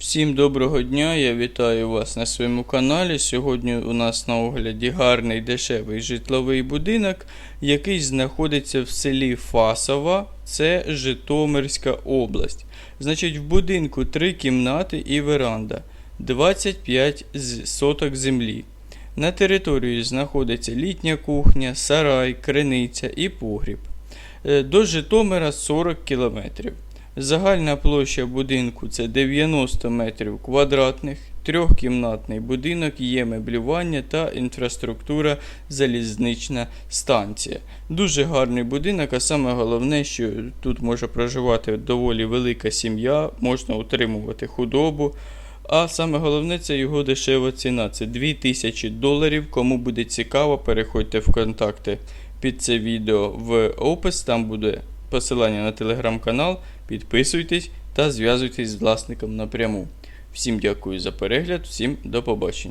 Всім доброго дня, я вітаю вас на своєму каналі. Сьогодні у нас на огляді гарний дешевий житловий будинок, який знаходиться в селі Фасова, це Житомирська область. Значить, в будинку три кімнати і веранда, 25 соток землі. На території знаходиться літня кухня, сарай, криниця і погріб. Е, До Житомира 40 кілометрів. Загальна площа будинку це 90 метрів квадратних, трьохкімнатний будинок, є меблювання та інфраструктура залізнична станція. Дуже гарний будинок, а саме головне, що тут може проживати доволі велика сім'я, можна утримувати худобу. А саме головне це його дешева ціна. Це 2000 доларів. Кому буде цікаво, переходьте в контакти під це відео в опис. Там буде посилання на телеграм-канал. Підписуйтесь та зв'язуйтесь з власником напряму. Всім дякую за перегляд, всім до побачення.